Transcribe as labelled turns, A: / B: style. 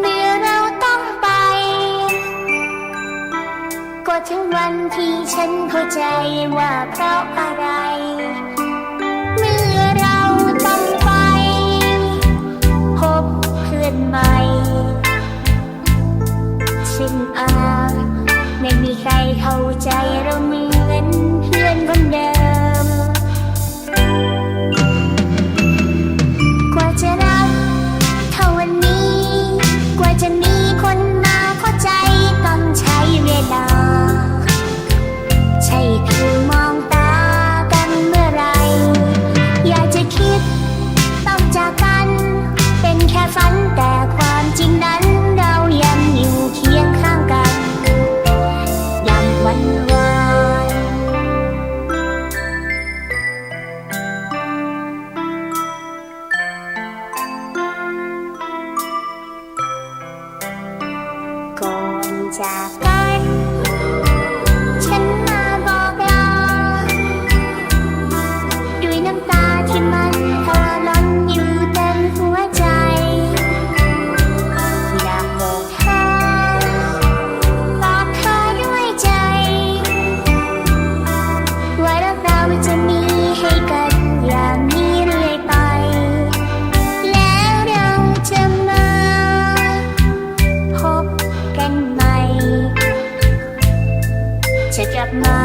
A: เมื่อเราต้องไป ก็ถึงวันที่ฉันเข้าใจว่าเพราะอะไร เมื่อเราต้องไป พบเพื่อนใหม่ ซึ่งอาจไม่มีใครเข้าใจเราเหมือนเพื่อนคนเดิม จากกัน ฉันมาบอกลาด้วยน้ำตาที่มันทอล้นอยู่เต็มหัวใจ อยากบอกเธอบอกเธอด้วยใจ ว่ารักเราจะมีให้กัน พ